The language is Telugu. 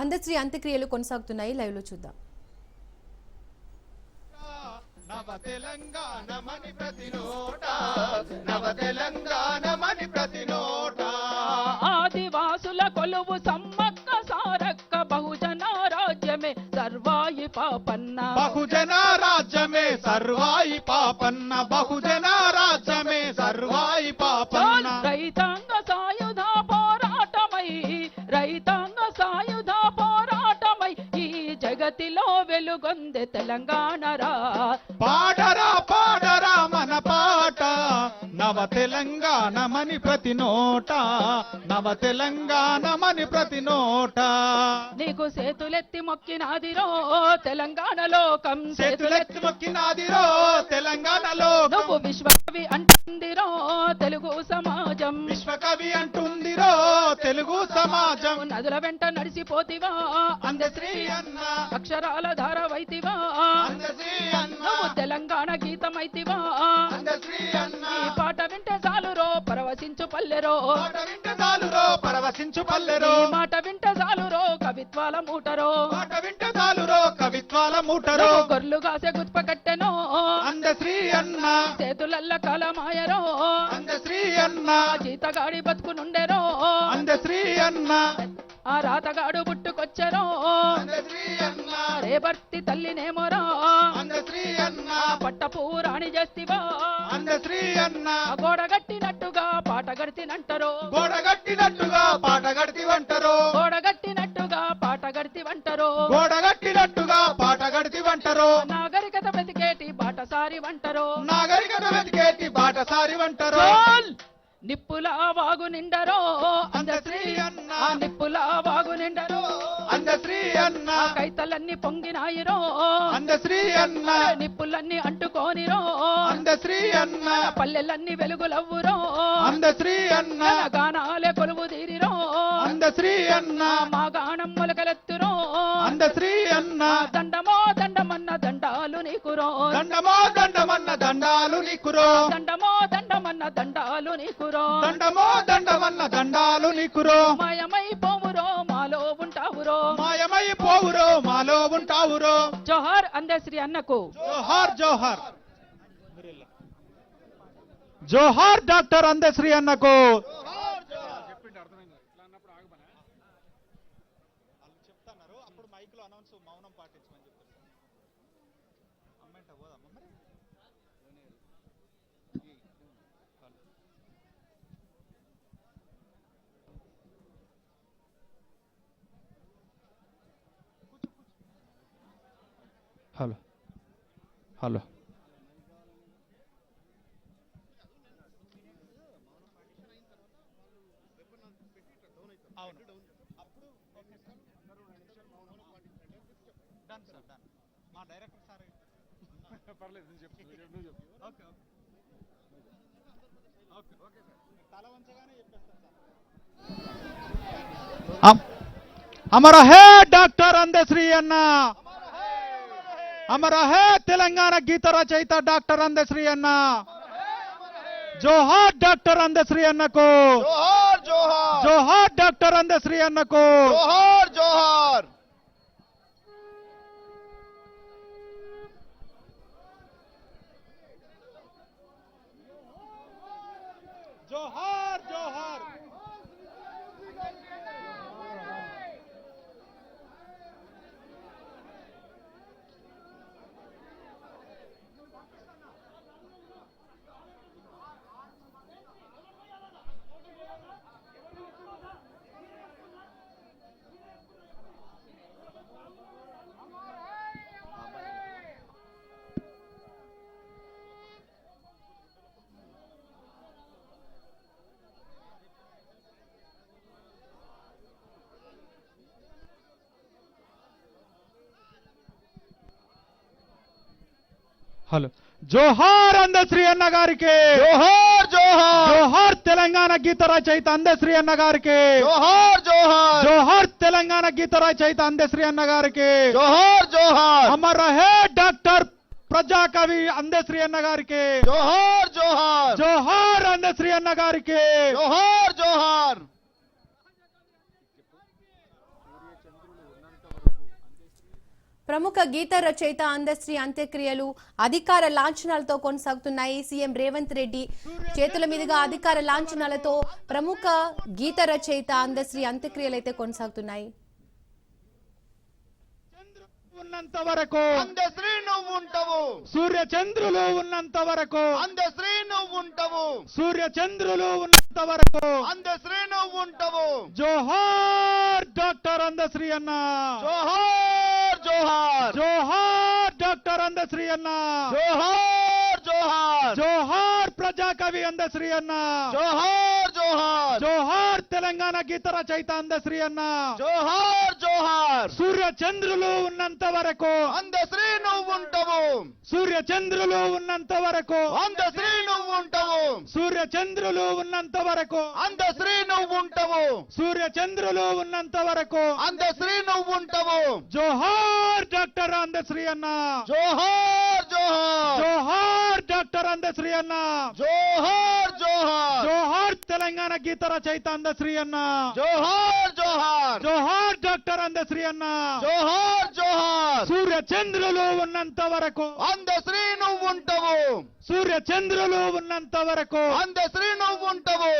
అందశ్రీ అంత్యక్రియలు కొనసాగుతున్నాయి. లైవ్లో చూద్దాం. నవ తెలంగాణమని ప్రతి నోట నవ తెలంగాణమని ప్రతి నోట. ఆదివాసుల కొలువు సమ్మక్క సారక్క బహుజన రాజ్యమే సర్వాయి పాపన్న. బహుజన రాజ్యమే సర్వాయి పాపన్న. బహుజన వెలుగొందే తెలంగాణ రా. పాడరా పాడరా మన పాట. నవ తెలంగాణమని ప్రతి నోట. నవ తెలంగాణమని ప్రతి నోట. నీకు సేతులెత్తి మొక్కినాదిరో తెలంగాణ లోకం. చేతులెత్తి మొక్కినాదిరో తెలంగాణలో నువ్వు విశ్వకవి అంటుందిరో తెలుగు సమాజం. విశ్వకవి అంటుందిరో తెలుగు సమాజం. నదుల వెంట నడిచిపోతివా అందశ్రీ అన్న. అక్షరాల ధారవైతివా అందశ్రీ అన్న. నువ్వు తెలంగాణ గీతమైతివా. అందశ్రీ అన్న. ఈ పాట వింటే చాలురో పరవశించు పల్లెరో. పాట వింటే చాలురో పరవశించు పల్లెరో. మాట వింటే చాలురో కవిత్వాల మూటరో. పాట వింటే చాలురో కవిత్వాల మూటరో. గొర్రెలు కాసే గుత్ప కట్టెనో. అందశ్రీ అన్న. చేతులల్ల కలమాయరో. అందశ్రీ అన్న జీతగాడి బతుకునుండెరో అందశ్రీ అన్న ఆ రాతగాడు పుట్టుకొచ్చెరో అందశ్రీ అన్న రేబర్తి తల్లినేమోరా. అందశ్రీ అన్న పట్టపు రాణి చేస్తివా. అందశ్రీ అన్న ఆ గోడ గట్టినట్టుగా పాట గడితినంటరో. గోడ కట్టినట్టుగా పాట గడితి వంటరో గోడ గట్టినట్టుగా పాట గడితివంటరో. గోడ కట్టినట్టుగా పాట గడితి వంటరో నాగరికత బ్రతికేటి బాటసారి వంటరో నాగరికత వెతికేటి బాటసారి వంటరో నిప్పుల వాగు నిండరో అందశ్రీ అన్న. నిప్పుల వాగు నిండరో అందశ్రీ అన్న. కైతలన్నీ పొంగినాయిరో అందశ్రీ అన్న. నిప్పులన్నీ అంటుకోనిరో అందశ్రీ అన్న. పల్లెలన్నీ వెలుగులవ్వురో అందశ్రీ అన్న. గానాలే కొలువు తీరిరో అందశ్రీ అన్న. మా గానం మొలకలెత్తురో అందశ్రీ అన్న. దండమో దండమన్న దండాలు నీకురో దండమో దండాలు నీకురో. దండమో దండమన్న దండాలు నీకురో. దండమో దండమన్న దండాలు నీకురో. మాయమై పోవురో మాలో ఉంటావురో. మాయమై పోవురో మాలో ఉంటావురో. జోహార్ అందశ్రీ అన్నకు. జోహార్ జోహార్. జోహార్ డాక్టర్ అందశ్రీ అన్నకు. హలో హలో మా డైరెక్టర్ సార్ పర్లేదు నువ్వు చెప్పు నువ్వు చెప్పు ఓకే ఓకే ఓకే సార్ తల వంచగానే చెప్పేస్తాను సార్ అమర హే డాక్టర్ అందశ్రీ అన్నా. అమర హే తెలంగాణ గీత రచయిత డాక్టర్ అందశ్రీ అన్న జోహార్ డాక్టర్ అందశ్రీ అన్నకు జోహార్ జోహార్ జోహార్ డాక్టర్ అందశ్రీ అన్నకు జోహార్ జోహార్ జోహార్ హలో జోహార్ అందశ్రీ అన్న గారికి. జోహార్ జోహార్. జోహార్ తెలంగాణ గీత రచయిత అందశ్రీ అన్న గారికి. జోహార్ జోహార్. జోహార్ తెలంగాణ గీత రచయిత అందశ్రీ అన్న గారికి. జోహార్ జోహార్. అమర్ రహే డాక్టర్ ప్రజాకవి అందశ్రీ అన్న గారికి. జోహార్ జోహార్. జోహార్ అందశ్రీ అన్న గారికి. జోహార్ జోహార్. ప్రముఖ గీత రచయిత అందశ్రీ అంత్యక్రియలు అధికార లాంఛనాలతో కొనసాగుతున్నాయి. సీఎం రేవంత్ రెడ్డి చేతుల మీదుగా అధికార లాంఛనాలతో ప్రముఖ గీత రచయిత అందశ్రీ అంత్యక్రియలు అయితే కొనసాగుతున్నాయి. ఉన్నంత వరకు అందశ్రీ నువ్వు ఉంటావు. సూర్య చంద్రులు ఉన్నంత వరకు అందశ్రీ నువ్వు ఉంటావు. సూర్య చంద్రులు ఉన్నంత వరకు అందశ్రీ నువ్వు ఉంటావు. జోహార్ డాక్టర్ అందశ్రీ అన్న. జోహార్ జోహార్. జోహార్ డాక్టర్ అందశ్రీ అన్న. జోహార్ జోహార్. జోహార్ ప్రజాకవి అందశ్రీ అన్న. జోహార్ జోహార్. జోహార్ తెలంగాణ గీత రచయిత అందశ్రీ అన్న. జోహార్ జోహార్. సూర్య చంద్రులు ఉన్నంత వరకు. అందశ్రీ నువ్వు ఉంటావు సూర్య చంద్రులు ఉన్నంత వరకు. అందశ్రీ ఉంటావు సూర్య చంద్రులు ఉన్నంత వరకు. అందశ్రీ నువ్వు ఉంటావు సూర్య చంద్రులు ఉన్నంత వరకు. అందశ్రీ నువ్వు ఉంటావు జోహార్ డాక్టర్ అందశ్రీ అన్న. జోహార్ జోహార్. జోహార్ డాక్టర్ అందశ్రీ అన్న. జోహార్ జోహార్. జోహార్ తెలంగాణ గీత రచయిత అందశ్రీ అన్న. జోహార్ జోహార్. జోహార్ డాక్టర్ అందశ్రీ అన్న. జోహార్ జోహార్. సూర్య చంద్రులు ఉన్నంత వరకు. అందశ్రీ నువ్వు ఉంటావు సూర్య చంద్రులు ఉన్నంత వరకు. అందశ్రీ నువ్వు ఉంటావు